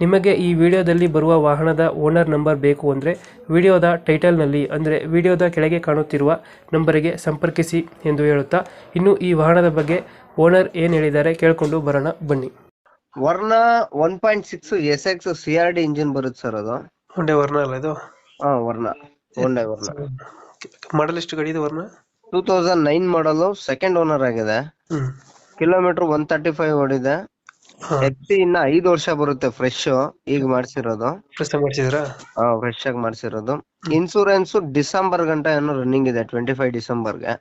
ನಿಮಗೆ ಈ ವಿಡಿಯೋದಲ್ಲಿ ಬರುವ ವಾಹನದ ಓನರ್ ನಂಬರ್ ಬೇಕು ಅಂದರೆ ವಿಡಿಯೋದ ಟೈಟಲ್ನಲ್ಲಿ ಅಂದರೆ ವಿಡಿಯೋದ ಕೆಳಗೆ ಕಾಣುತ್ತಿರುವ ನಂಬರಿಗೆ ಸಂಪರ್ಕಿಸಿ ಎಂದು ಹೇಳುತ್ತಾ ಇನ್ನು ಈ ವಾಹನದ ಬಗ್ಗೆ ಓನರ್ ಏನು ಹೇಳಿದ್ದಾರೆ ಕೇಳಿಕೊಂಡು ಬರೋಣ ಬನ್ನಿ. Verna one point six S X C R D engine ಬರುತ್ತೆ ಸರ್ ಅದು. ಹೊಂಡೆ ವರ್ಣ ಅಲ್ಲ ಇದು? ಹಾ ವರ್ಣ ಒಂದೇ ವರ್ಣ ಮಾಡಲ್ ಎಷ್ಟು ಗಡಿ ಇದು ವರ್ಣ ಟೂ ತೌಸಂಡ್ ನೈನ್ ಮಾಡಲು ಸೆಕೆಂಡ್ ಓನರ್ ಆಗಿದೆ. ಕಿಲೋಮೀಟರ್ ಒನ್ ತರ್ಟಿ ಫೈವ್ ಓಡಿದೆ. ಎಫ್ಸಿ ಇನ್ನ ಐದು ವರ್ಷ ಬರುತ್ತೆ ಫ್ರೆಶ್ ಈಗ ಮಾಡ್ಸಿರೋದು. ಫ್ರೆಶ್ ಮಾಡಿಸಿದ್ರಾ? ಫ್ರೆಶ್ ಆಗಿ ಮಾಡ್ಸಿರೋದು. ಇನ್ಸೂರೆನ್ಸ್ ಡಿಸೆಂಬರ್ ಗಂಟ ಏನೋ ರನ್ನಿಂಗ್ ಇದೆ ಟ್ವೆಂಟಿ ಫೈವ್ ಡಿಸೆಂಬರ್ಗೆ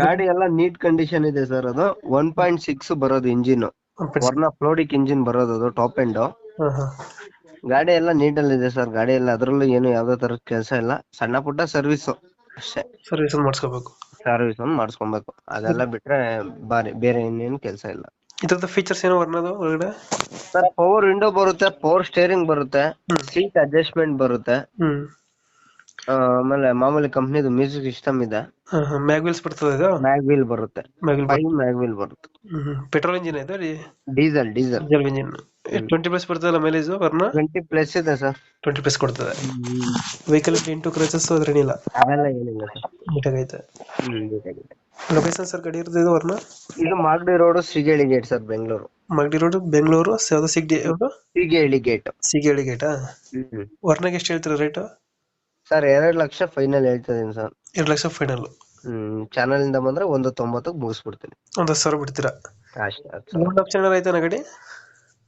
ಗಾಡಿ ಎಲ್ಲ ನೀಟ್ ಕಂಡೀಷನ್ ಇದೆ ಸರ್ ಅದು. ಒನ್ ಪಾಯಿಂಟ್ ಸಿಕ್ಸ್ ಬರೋದು ಇಂಜಿನ್ ವರ್ಣ ಫ್ಲೋಡಿಕ್ ಇಂಜಿನ್ ಬರೋದು ಅದು ಟಾಪ್ ಎಂಡ್ ಗಾಡಿ ಎಲ್ಲ ನೀಟಲ್ಲಿ ಇದೆ ಸರ್ ಗಾಡಿ ಎಲ್ಲ ಅದ್ರಲ್ಲೂ ಏನು ಯಾವ್ದೇ ತರ ಕೆಲಸ ಇಲ್ಲ. ಸಣ್ಣ ಪುಟ್ಟ ಸರ್ವಿಸ್ ಅಷ್ಟೇ. ಸರ್ವಿಸ್ ಮಾಡ್ಸ್ಕೋಬೇಕು. ಸರ್ವಿಸ್ ಒಂದು ಮಾಡ್ಸ್ಕೊಬೇಕು. ಅದೆಲ್ಲ ಬಿಟ್ರೆ ಬಾರಿ ಬೇರೆ ಇನ್ನೇನು ಕೆಲಸ ಇಲ್ಲ. ಇದ್ರದ್ದು ಫೀಚರ್ಸ್ ಏನೋ ವರ್ಣದು ಒಳಗಡೆ? ಸರ್ ಪವರ್ ವಿಂಡೋ ಬರುತ್ತೆ ಪವರ್ ಸ್ಟೇರಿಂಗ್ ಬರುತ್ತೆ ಸೀಟ್ ಅಡ್ಜಸ್ಟ್ಮೆಂಟ್ ಬರುತ್ತೆ. ಹ್ಮ್. ಆಮೇಲೆ ಮಾಮೂಲಿ ಕಂಪ್ನಿದು ಮ್ಯೂಸಿಕ್ ಸಿಸ್ಟಮ್ ಇದೆ. ಮ್ಯಾಗ್ ವೀಲ್ಸ್ ಬರ್ತದೆ ಇದು? ಮ್ಯಾಗ್ ವೀಲ್ ಬರುತ್ತೆ. ಮ್ಯಾಗ್ ಫೈವ್ ಮ್ಯಾಗ್ ವೀಲ್ ಬರುತ್ತೆ. ಪೆಟ್ರೋಲ್ ಇಂಜಿನ್ ಇದೆ diesel diesel diesel engine twenty plus ಬರ್ತದಲ್ಲ ಮೈಲೇಜ್ ವರ್ನ ಟ್ವೆಂಟಿ ಪ್ಲಸ್ ಇದೆ ಸರ್ ಟ್ವೆಂಟಿ ಪ್ಲಸ್ ಕೊಡ್ತದೆ. ವೆಹಿಕಲ್ ಇಂಟು ಕ್ರೈಸಸ್ ಅದ್ರೇನಿಲ್ಲ ಅವೆಲ್ಲ ಏನಿಲ್ಲ ಸರ್ ನೀಟಾಗೈತೆ. ಹ್ಮ್ ನೀಟಾಗಿದೆ ಲೊಕೇಶನ್ ಸರ್ ಗಡಿ ಇರ್ತದೆ ಇದು ವರ್ಣ ಇದು Magadi road ಸಿಗೇಳಿ gate sir Bengaluru. Magadi road Bengaluru ಯಾವ್ದು ಸಿಗ್ಡಿ ಯಾವ್ದು? ಸಿಗೇಳಿ ಗೇಟ್. ಸಿಗೇಳಿ ಗೇಟಾ? ವರ್ಣಗೆ ಎಷ್ಟು ಹೇಳ್ತೀರ ರೇಟ್? ಸರ್ ಎರಡ್ ಲಕ್ಷ ಫೈನಲ್ ಹೇಳ್ತಿದೀನಿ ಸರ್. ಎರಡು ಲಕ್ಷ ಫೈನಲ್. ಹ್ಮ್ ಚಾನಲ್ ಇಂದ ಬಂದ್ರೆ ಒಂದು ತೊಂಬತ್ತಕ್ಕೆ ಮುಗಿಸ್ಬಿಡ್ತೀನಿ. ಒಂದು ಹತ್ತು ಸಾವಿರ ಬಿಡ್ತೀರಾ? ಅಷ್ಟೇ ಲೋನ್ ಆಪ್ಷನ್ ಏನಾರ ಐತೆ ಗಾಡಿ?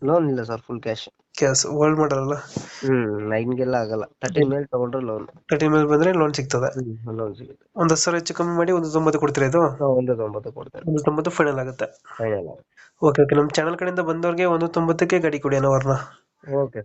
ಲೋನ್ ಇಲ್ಲ ಸರ್ ಫುಲ್ ಕ್ಯಾಶ್. ಕ್ಯಾಸ್ ಓಲ್ಡ್ ಮಾಡಲ್ಲ ಹ್ಮ್ ನೈನ್ಗೆಲ್ಲ ಆಗಲ್ಲ. ತರ್ಟಿ ಮೇಲೆ ತಗೊಂಡ್ರೆ ಲೋನ್ ತರ್ಟಿ ಮೇಲೆ ಬಂದ್ರೆ ಲೋನ್ ಸಿಗ್ತದೆ. ಲೋನ್ ಸಿಗುತ್ತೆ. ಒಂದು ಹತ್ತು ಸಾವಿರ ಹೆಚ್ಚು ಕಮ್ಮಿ ಮಾಡಿ ಒಂದು ತೊಂಬತ್ತು ಕೊಡ್ತೀರಾ ಇದು? ಒಂದು ತೊಂಬತ್ತು ಕೊಡ್ತಾರೆ ಒಂದು ತೊಂಬತ್ತು ಫೈನಲ್ ಆಗುತ್ತೆ. ಫೈನಲ್ ಓಕೆ ಓಕೆ ನಮ್ಮ ಚಾನಲ್ ಕಡೆಯಿಂದ ಬಂದವ್ರಿಗೆ ಒಂದು ತೊಂಬತ್ತಕ್ಕೆ ಗಾಡಿ ಕೊಡಿ ಅನ್ನೋ ವರ್ಣ ಓಕೆ